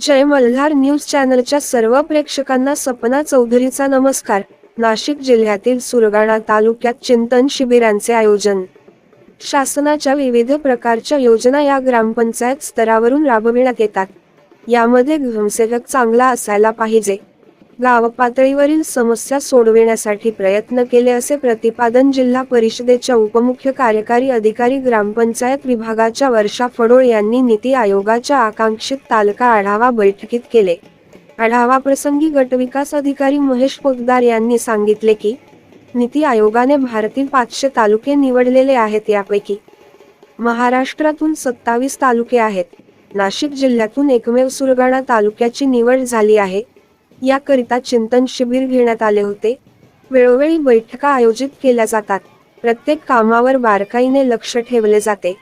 जय Malhar news चॅनलच्या सर्व प्रेक्षकांना सपना चौधरीचा नमस्कार. नाशिक जिल्ह्यातील सुरगाणा तालुक्यात चिंतन शिबिरांचे आयोजन. शासनाच्या विविध प्रकारच्या योजना या ग्रामपंचायत स्तरावरून राबविण्यात येतात. यामध्ये ग्रामसेवक चांगला असायला पाहिजे. गावपातळीवरील समस्या सोडविण्यासाठी प्रयत्न केले असे प्रतिपादन जिल्हा परिषदेच्या उपमुख्य कार्यकारी अधिकारी ग्रामपंचायत विभागाच्या वर्षा फडोळ यांनी नीती आयोगाच्या आकांक्षित तालुका आढावा बैठकीत केले. आढावा प्रसंगी गटविकास अधिकारी महेश पोतदार यांनी सांगितले की नीती आयोगाने भारतील पाचशे तालुके निवडलेले आहेत यापैकी महाराष्ट्रातून सत्तावीस तालुके आहेत. नाशिक जिल्ह्यातून एकमेव सुरगाणा तालुक्याची निवड झाली आहे. याकरिता चिंतन शिबिर घेण्यात आले होते. वेळोवेळी बैठका आयोजित केल्या जातात. प्रत्येक कामावर बारकाईने लक्ष ठेवले जाते.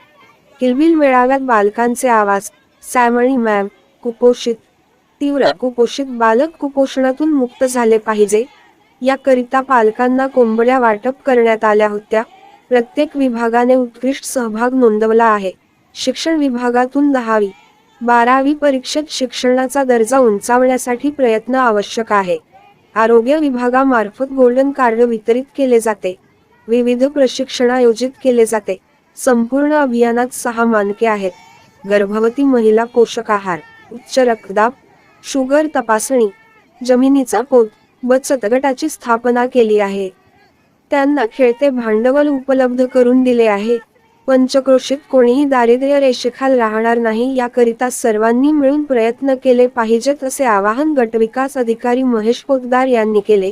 किलबिल मेळाव्यात बालकांचे आवाज सॅमणी मॅम कुपोषित तीव्र कुपोषित बालक कुपोषणातून मुक्त झाले पाहिजे. याकरिता पालकांना कोंबड्या वाटप करण्यात आल्या होत्या. प्रत्येक विभागाने उत्कृष्ट सहभाग नोंदवला आहे. शिक्षण विभागातून दहावी बारावी परीक्षेत शिक्षणाचा दर्जा उंचावण्यासाठी प्रयत्न आवश्यक आहे. आरोग्य विभागामार्फत गोल्डन कार्ड वितरित केले जाते. विविध प्रशिक्षण आयोजित केले जाते. संपूर्ण अभियानात सहा मानके आहेत. गर्भवती महिला पोषक आहार उच्च रक्तदाब शुगर तपासणी जमिनीचा पोत बचत गटाची स्थापना केली आहे. त्यांना खेळते भांडवल उपलब्ध करून दिले आहे. पंचक्रोशीत कोणीही दारिद्र्य रेषेखाल राहणार नाही याकरिता सर्वांनी मिळून प्रयत्न केले पाहिजेत असे आवाहन गटविकास अधिकारी महेश पोतदार यांनी केले.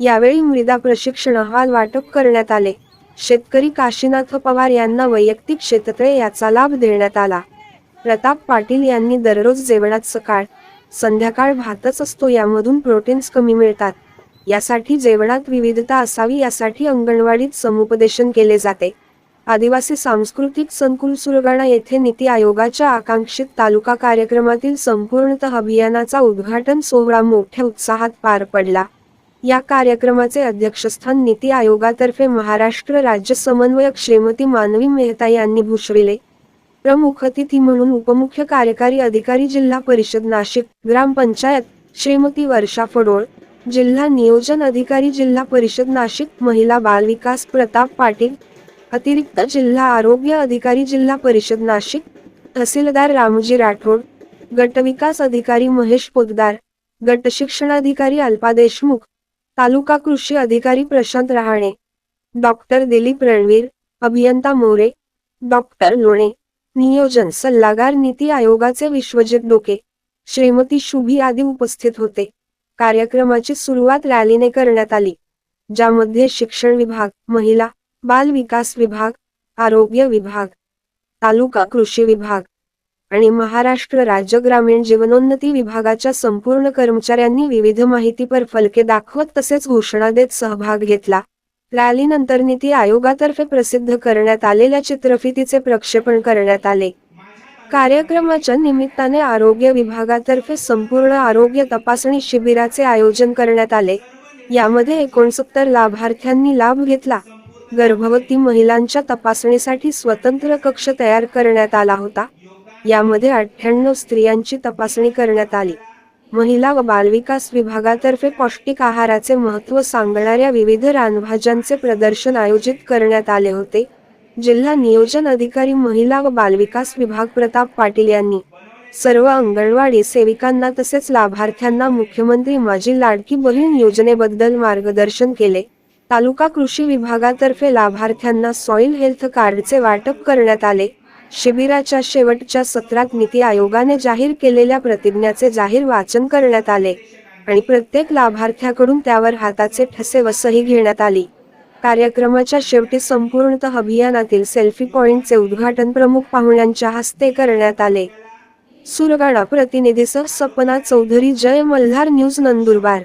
यावेळी मृदा प्रशिक्षण अहवाल वाटप करण्यात आले. शेतकरी काशीनाथ पवार यांना वैयक्तिक शेततळे याचा लाभ देण्यात आला. प्रताप पाटील यांनी दररोज जेवणात सकाळ संध्याकाळ भातच असतो यामधून प्रोटीन्स कमी मिळतात. यासाठी जेवणात विविधता असावी यासाठी अंगणवाडीत समुपदेशन केले जाते. आदिवासी सांस्कृतिक संकुल सुरगाणा येथे नीती आयोगाच्या आकांक्षित तालुका कार्यक्रमातील संपूर्णतः अभियानाचा उद्घाटन सोहळा मोठ्या उत्साहात पार पडला. या कार्यक्रमाचे अध्यक्षस्थान नीती आयोगातर्फे महाराष्ट्र राज्य समन्वयक श्रीमती मानवी मेहता यांनी भूषविले. प्रमुख अतिथी म्हणून उपमुख्य कार्यकारी अधिकारी जिल्हा परिषद नाशिक ग्रामपंचायत श्रीमती वर्षा फडोळ जिल्हा नियोजन अधिकारी जिल्हा परिषद नाशिक महिला बालविकास प्रताप पाटील अतिरिक्त जिल्हा आरोग्य अधिकारी जिल्हा परिषद नाशिक तहसीलदार रामजी राठोड गटविकास अधिकारी महेश पोतदार गट शिक्षणाधिकारी अल्पा देशमुख तालुका कृषी अधिकारी प्रशांत रहाणे डॉक्टर दिलीप रणवीर अभियंता मोरे डॉक्टर लोणे नियोजन सल्लागार नीती आयोगाचे विश्वजित डोके श्रीमती शुभी आदी उपस्थित होते. कार्यक्रमाची सुरुवात रॅलीने करण्यात आली ज्यामध्ये शिक्षण विभाग महिला बाल विकास विभाग आरोग्य विभाग तालुका कृषी विभाग आणि महाराष्ट्र राज्य ग्रामीण जीवनोन्नती विभागाच्या संपूर्ण कर्मचाऱ्यांनी विविध माहितीपर फलके दाखवत तसेच घोषणा देत सहभाग घेतला. रॅलीनंतर नीती आयोगातर्फे प्रसिद्ध करण्यात आलेल्या चित्रफितीचे प्रक्षेपण करण्यात आले. कार्यक्रमाच्या निमित्ताने आरोग्य विभागातर्फे संपूर्ण आरोग्य तपासणी शिबिराचे आयोजन करण्यात आले. यामध्ये एकोणसत्तर लाभार्थ्यांनी लाभ घेतला. गर्भवती महिलांच्या तपासणीसाठी स्वतंत्र कक्ष तयार करण्यात आला होता. यामध्ये अठ्ठ्याण्णव स्त्रियांची तपासणी करण्यात आली. महिला व बालविकास विभागातर्फे पौष्टिक आहाराचे महत्त्व सांगणाऱ्या विविध रानभाज्यांचे प्रदर्शन आयोजित करण्यात आले होते. जिल्हा नियोजन अधिकारी महिला व बालविकास विभाग प्रताप पाटील यांनी सर्व अंगणवाडी सेविकांना तसेच लाभार्थ्यांना मुख्यमंत्री माझी लाडकी बहीण योजनेबद्दल मार्गदर्शन केले. तालुका कृषी विभागातर्फे लाभार्थ्यांना सॉइल हेल्थ कार्डचे वाटप करण्यात आले. शिबिराच्या शेवटच्या सत्रात नीती आयोगाने जाहीर केलेल्या प्रतिज्ञाचे जाहीर वाचन करण्यात आले आणि प्रत्येक लाभार्थ्याकडून त्यावर हाताचे ठसे व सही घेण्यात आली. कार्यक्रमाच्या शेवटी संपूर्णतः अभियानातील सेल्फी पॉइंटचे उद्घाटन प्रमुख पाहुण्यांच्या हस्ते करण्यात आले. सुरगाणा प्रतिनिधीसह सपना चौधरी जय मल्हार न्यूज नंदुरबार.